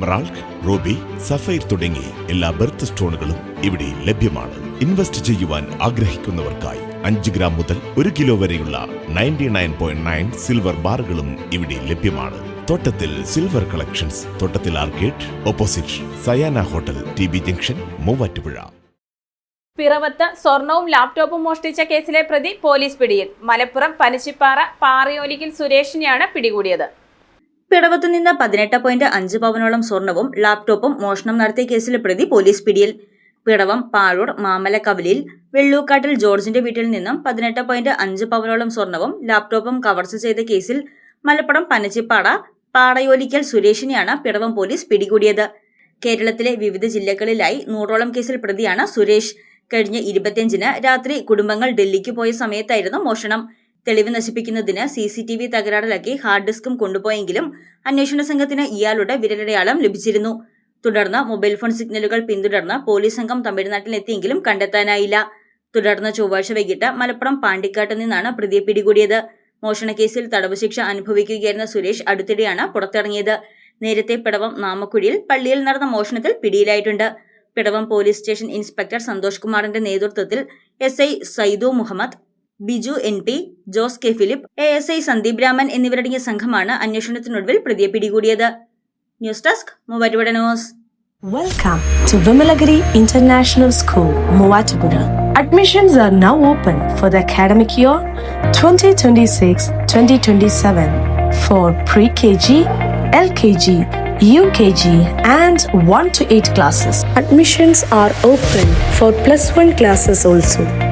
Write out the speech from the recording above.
Emerald Ruby സഫൈർ തുടങ്ങി എല്ലാ berth സ്റ്റോണുകളും ഇവിടെ ലഭ്യമാണ്. ഇൻവെസ്റ്റ് ചെയ്യുവാൻ ആഗ്രഹിക്കുന്നവർക്കായി അഞ്ച് ഗ്രാം മുതൽ ഒരു കിലോ വരെയുള്ള ninety nine point nine silver ബാറുകളും ഇവിടെ ലഭ്യമാണ്. Thottathil silver collections Thottathil arcade opposite Sayana hotel T B junction Muvattupuzha. പിറവത്ത് സ്വർണവും ലാപ്ടോപ്പും മോഷ്ടിച്ച കേസിലെ പ്രതി പോലീസ് പിടിയിൽ. മലപ്പുറം പനച്ചിപ്പാറ പാറയോലിക്കൽ സുരേഷിനെയാണ് പിടികൂടിയത്. പിടവത്ത് നിന്ന് പതിനെട്ട് പോയിന്റ് അഞ്ച് പവനോളം സ്വർണവും ലാപ്ടോപ്പും മോഷണം നടത്തിയ കേസിലെ പ്രതി പോലീസ് പിടിയിൽ. പിടവം പാഴൂർ മാമലക്കവലിൽ വെള്ളൂക്കാട്ടിൽ ജോർജിന്റെ വീട്ടിൽ നിന്നും പതിനെട്ട് പോയിന്റ് അഞ്ച് പവനോളം സ്വർണവും ലാപ്ടോപ്പും കവർച്ച ചെയ്ത കേസിൽ മലപ്പുറം പനച്ചിപ്പാട പാടയോലിക്കൽ സുരേഷിനെയാണ് പിടവം പോലീസ് പിടികൂടിയത്. കേരളത്തിലെ വിവിധ ജില്ലകളിലായി നൂറോളം കേസിൽ പ്രതിയാണ് സുരേഷ്. കഴിഞ്ഞ ഇരുപത്തിയഞ്ചിന് രാത്രി കുടുംബങ്ങൾ ഡൽഹിക്ക് പോയ സമയത്തായിരുന്നു മോഷണം. തെളിവ് നശിപ്പിക്കുന്നതിന് സി സി ടി വി തകരാറിലാക്കി ഹാർഡ് ഡിസ്കും കൊണ്ടുപോയെങ്കിലും അന്വേഷണ സംഘത്തിന് ഇയാളുടെ വിരലടയാളം ലഭിച്ചിരുന്നു. തുടർന്ന് മൊബൈൽ ഫോൺ സിഗ്നലുകൾ പിന്തുടർന്ന് പോലീസ് സംഘം തമിഴ്നാട്ടിലെത്തിയെങ്കിലും കണ്ടെത്താനായില്ല. തുടർന്ന് ചൊവ്വാഴ്ച വൈകിട്ട് മലപ്പുറം പാണ്ടിക്കാട്ട് നിന്നാണ് പ്രതിയെ പിടികൂടിയത്. മോഷണക്കേസിൽ തടവ് ശിക്ഷ അനുഭവിക്കുകയായിരുന്ന സുരേഷ് അടുത്തിടെയാണ് പുറത്തിറങ്ങിയത്. നേരത്തെ പിടവം നാമക്കുഴിയിൽ പള്ളിയിൽ നടന്ന മോഷണത്തിൽ പിടിയിലായിട്ടുണ്ട്. Piravom police station inspector Santhosh കുമാറിന്റെ നേതൃത്വത്തിൽ S I Saidu Muhammad Biju N P Jose K Philip A S I Sandeep Raman എന്നിവരടങ്ങിയ സംഘമാണ് അന്വേഷണത്തിനൊടുവിൽ പ്രതിയെ പിടികൂടിയത് news desk Muvattupuzha news Welcome to Vimalagiri International School, Muatupura. Admissions are now open for the academic year 2026-2027 for pre-KG, LKG, UKG and 1 to 8 classes. Admissions are open for plus 1 classes also.